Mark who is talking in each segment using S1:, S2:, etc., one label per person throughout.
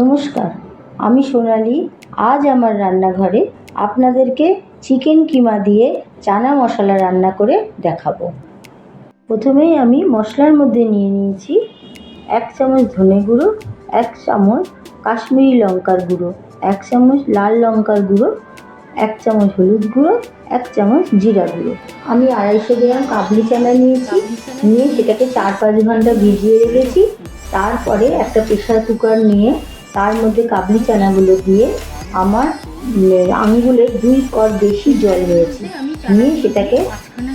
S1: নমস্কার, আমি সোনালি। আজ আমার রান্নাঘরে আপনাদেরকে চিকেন কিমা দিয়ে চানা মশলা রান্না করে দেখাবো। প্রথমেই আমি মশলার মধ্যে নিয়ে নিয়েছি এক চামচ ধনে গুঁড়ো, এক চামচ কাশ্মীরি লঙ্কার গুঁড়ো, এক চামচ লাল লঙ্কার গুঁড়ো, এক চামচ হলুদ গুঁড়ো, এক চামচ জিরা গুঁড়ো। আমি আড়াইশো গ্রাম কাবলি চানা নিয়েছি, নিয়ে সেটাকে চার পাঁচ ঘণ্টা ভিজিয়ে রেখেছি। তারপরে একটা প্রেশার কুকার নিয়ে তার মধ্যে কাবলি চানাগুলো দিয়ে আমার উম, আঙুলে দুই কর বেশি জল নিয়েছি নিয়ে সেটাকে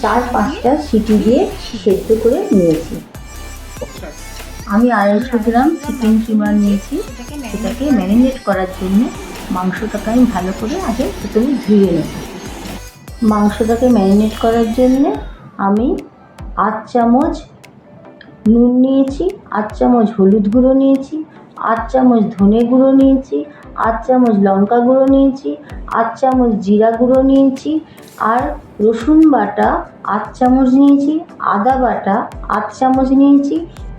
S1: চার পাঁচটা সিটি দিয়ে সেদ্ধ করে নিয়েছি। আমি আড়াইশো গ্রাম চিকেন কিমা নিয়েছি। সেটাকে ম্যারিনেট করার জন্য মাংসটাকে আমি ভালো করে আগে প্রথমে ধুয়ে নেব। মাংসটাকে ম্যারিনেট করার জন্য আমি আধ চামচ নুন নিয়েছি আধ চামচ হলুদ গুঁড়ো নিয়েছি আট চামচ ধনে গুঁড়ো নিয়েছি আট চামচ লঙ্কা গুঁড়ো নিয়েছি আট চামচ জিরা গুঁড়ো নিয়েছি আর রসুন বাটা আট চামচ নিয়েছি, আদা বাটা আট চামচ নিয়েছি,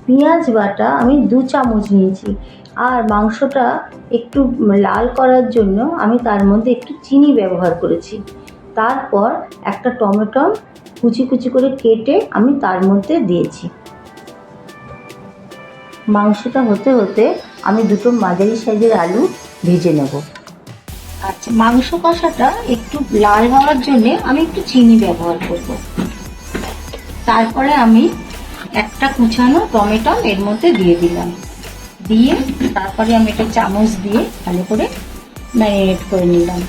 S1: পেঁয়াজ বাটা আমি দু চামচ নিয়েছি। আর মাংসটা একটু লাল করার জন্য আমি তার মধ্যে একটু চিনি ব্যবহার করেছি। তারপর একটা টমেটো কুচি কুচি করে কেটে আমি তার মধ্যে দিয়েছি। মাংসটা হতে হতে আমি দুটো মাঝারি সাইজের আলু ভেজে নেব। আচ্ছা মাংস কষাটা একটু লাল হওয়ার জন্য আমি একটু চিনি ব্যবহার করব। তারপরে আমি একটা কুচানো টমেটো এর মধ্যে দিয়ে দিলাম। দিয়ে তারপরে আমি একটা চামচ দিয়ে ভালো করে ম্যারিনেট করে নিলাম।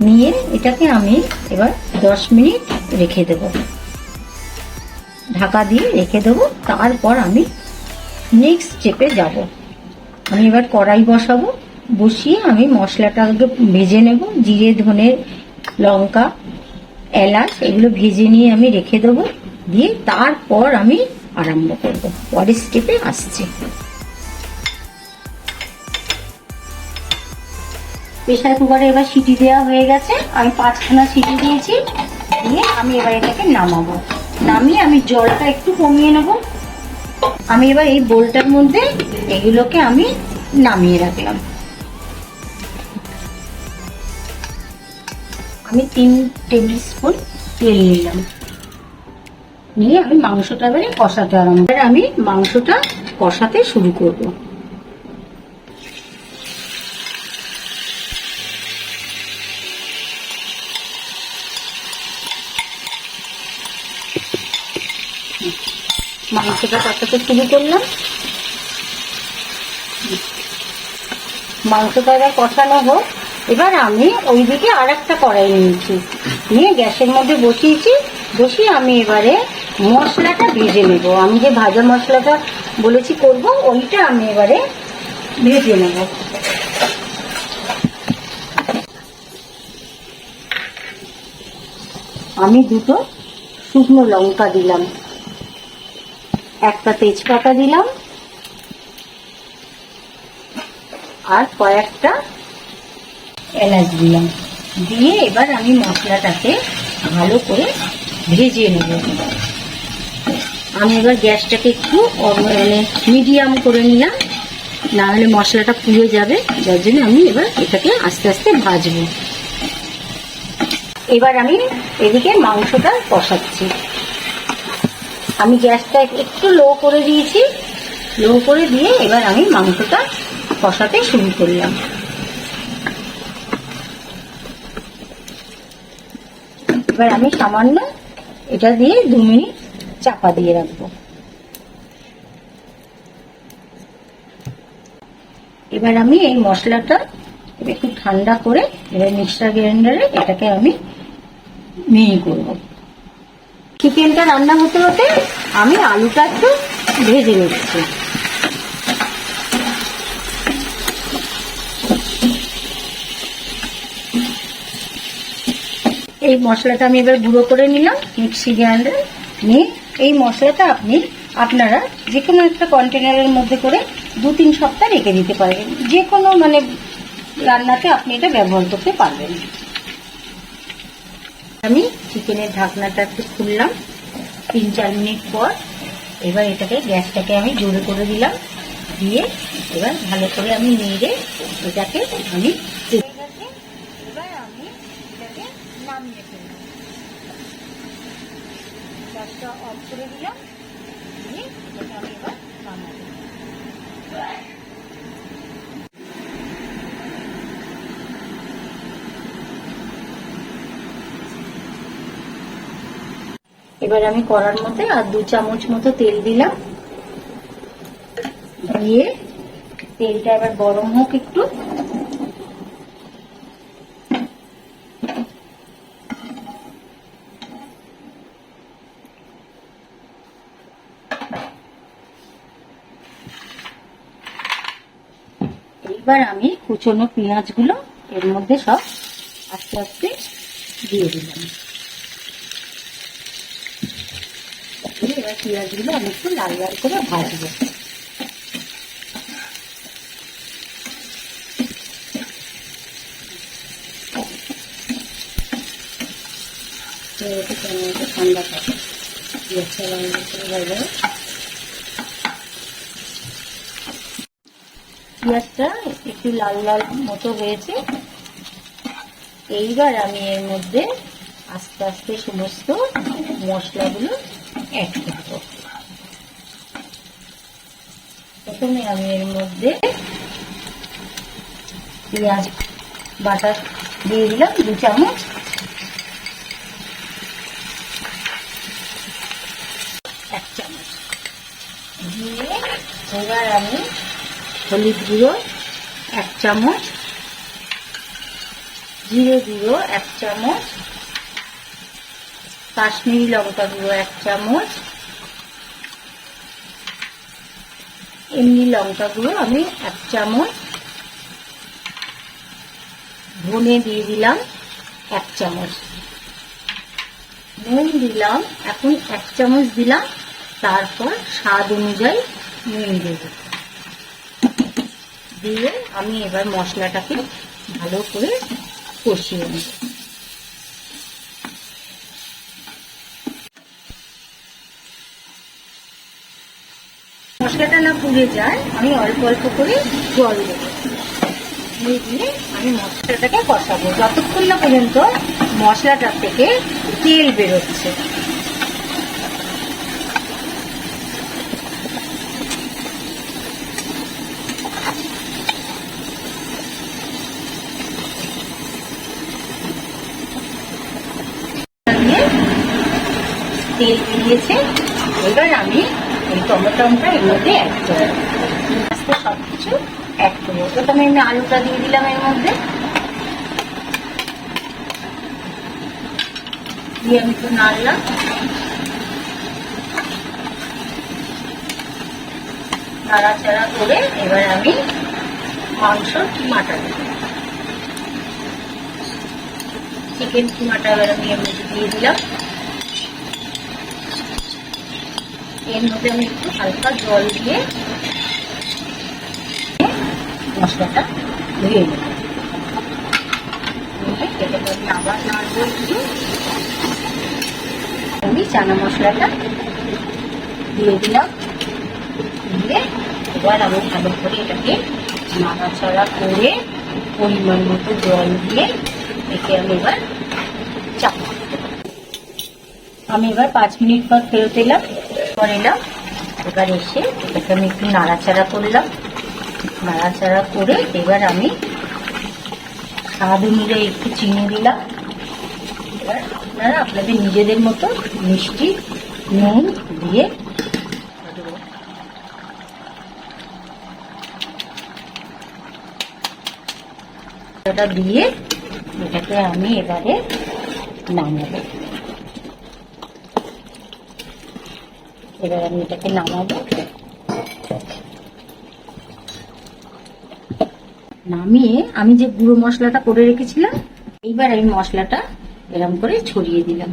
S1: নিয়ে এটাকে আমি এবার দশ মিনিট রেখে দেবো। ঢাকা দিয়ে রেখে দেবো। তারপর আমি নেক্সট স্টেপে যাব। আমি এবার কড়াই বসাবো। বসিয়ে আমি মশলাটা আগে ভেজে নেব। জিরে, ধনে, লঙ্কা, এলাচ এগুলো ভেজে নিয়ে আমি রেখে দেবো। দিয়ে তারপর আমি আরম্ভ করব। পরের স্টেপে আসছে। প্রেশার কুকারে এবার সিটি দেওয়া হয়ে গেছে। আমি পাঁচখানা সিটি দিয়েছি। দিয়ে আমি এবার এটাকে নামাবো। নামিয়ে আমি জলটা একটু কমিয়ে নেব। আমি এবার এই বোলটার মধ্যে এগুলোকে আমি নামিয়ে রাখলাম। আমি তিন টেবিল স্পুন তেল নিলাম। নিয়ে আমি মাংসটা এবারে কষাতে আরম্ভ আমি মাংসটা কষাতে শুরু করব। মাংসটা কষাতে শুরু করলাম। মাংসটা এবার কষানো হোক। এবার আমি ওইদিকে আর একটা কড়াই নিয়েছি। নিয়ে গ্যাসের মধ্যে বসিয়েছি। বসিয়ে আমি এবারে মশলাটা ভেজে নেব। আমি যে ভাজা মশলাটা বলেছি করব, ওইটা আমি এবারে ভেজে নেব। আমি দুটো শুকনো লঙ্কা দিলাম। একটা তেজপাতা দিলাম। আর কয়েকটা এলাচ দিলাম। দিয়ে এবার আমি মশলাটাকে ভালো করে ভেজে নেব। আমি এবার গ্যাসটাকে একটু মানে মিডিয়াম করে নিলাম। না হলে মশলাটা পুড়ে যাবে। যার জন্য আমি এবার এটাকে আস্তে আস্তে ভাজবো। এবার আমি এদিকে মাংসটা কষাচ্ছি। আমি গ্যাসটা একটু লো করে দিয়েছি। লো করে দিয়ে এবার আমি মাংসটা কষাতে শুরু করলাম। এবার আমি সামান্য এটা দিয়ে দু মিনিট চাপা দিয়ে রাখব। এবার আমি এই মশলাটা একটু ঠান্ডা করে এবার মিক্সার গ্রাইন্ডারে এটাকে আমি মিহি করব। চিকেনটা রান্না হতে হতে আমি আলুটা একটু ভেজে নিচ্ছি। এই মশলাটা আমি এবার গুঁড়ো করে নিলাম, মিক্সি গ্রাইন্ডার নিয়ে। এই মশলাটা আপনি, আপনারা যে কোনো একটা কন্টেনারের মধ্যে করে দু তিন সপ্তাহ রেখে দিতে পারবেন যে কোনো মানে রান্নাতে আপনি এটা ব্যবহার করতে পারবেন। আমি চিকেনের ঢাকনাটা একটু খুললাম, তিন চার মিনিট পর এবার এটাকে, গ্যাসটাকে আমি জোরে করে দিলাম, দিয়ে এবার ভালো করে আমি নেড়ে এটাকে আমি নামিয়ে গ্যাসটা অফ করে দিলাম দিয়ে এটাকে আমি এবার নামাবো এবার আমি করার মধ্যে আর দু চামচ মতো তেল দিলাম। দিয়ে তেলটা এবার গরম হোক একটু। এইবার আমি কুচনো পেঁয়াজগুলো এর মধ্যে সব আস্তে আস্তে দিয়ে দিলাম দিয়ে এবার পেঁয়াজগুলো আমি একটু লাল লাল করে ভাজবো লাল লাল করে ভাজবো পেঁয়াজটা একটু লাল লাল মতো হয়েছে। এইবার আমি এর মধ্যে আস্তে আস্তে সমস্ত মশলাগুলো অ্যাড প্রথমে আমি এর মধ্যে পেঁয়াজ বাটা দিয়ে দিলাম, দু চামচ। এক চামচ। দিয়ে এবার আমি হলুদ গুঁড়ো, এক চামচ। জিরে গুঁড়ো, এক চামচ। কাশ্মীরি লঙ্কা গুঁড়ো এক চামচ। এমনি লঙ্কা গুঁড়ো আমি এক চামচ। ধনে দিয়ে দিলাম এক চামচ। নুন দিলাম, এখন এক চামচ দিলাম। তারপর স্বাদ অনুযায়ী নুন দেব। দিয়ে আমি এবার মশলাটাকে ভালো করে কষিয়ে নেব। মশলাটা না পুড়ে যায়, আমি অল্প অল্প করে জল দেবো। দিয়ে আমি মশলাটাকে কষাবো। যতক্ষণ না পর্যন্ত মশলাটার থেকে তেল বেরোচ্ছে। তেল বেরিয়েছে। এবার আমি এই টমেটোটা এর মধ্যে অ্যাড করব আস্তে সব অ্যাড করব প্রথমে আমি আলুটা দিয়ে দিলাম এর মধ্যে। দিয়ে আমি একটু নাড়লাম। নাড়াচাড়া করে এবার আমি মাংস কিমাটা দেবো চিকেন কিমাটা এবার আমি এর মধ্যে দিয়ে দিলাম। এর মধ্যে আমি একটু হালকা জল দিয়ে মশলাটা ধুয়ে নেব। এটাকে আমি আবার নাড়বো একটু। চানা মশলাটা দিয়ে দিলাম। দিয়ে এবার আমি ভালো করে এটাকে নাড়াচাড়া করে পরিমাণ মতো জল দিয়ে একে আমি এবার চাপ আমি এবার পাঁচ মিনিট পর ফেরত এলাম। পর এলাম এবার এসে এটাকে আমি একটু নাড়াচাড়া করলাম। নাড়াচাড়া করে এবার আমি স্বাদ অনুযায়ী একটু চিনি দিলাম। এবার আপনারা আপনাদের নিজেদের মতো মিষ্টি, নুন দিয়ে এটা দিয়ে এটাকে আমি এবারে নামাবো এবার আমি এটাকে নামাবো নামিয়ে আমি যে গুঁড়ো মশলাটা করে রেখেছিলাম, এইবার আমি মশলাটা এরম করে ছড়িয়ে দিলাম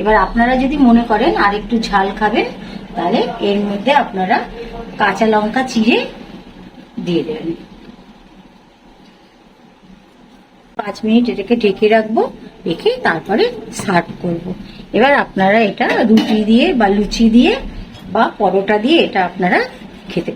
S1: এবার আপনারা যদি মনে করেন আর একটু ঝাল খাবেন, তাহলে এর মধ্যে আপনারা কাঁচা লঙ্কা চিড়ে দিয়ে দেবেন পাঁচ মিনিট এটাকে ঢেকে রাখব, রেখে তারপরে সার্ভ করব। এবার আপনারা এটা রুটি দিয়ে বা লুচি দিয়ে বা পরোটা দিয়ে এটা আপনারা খেতে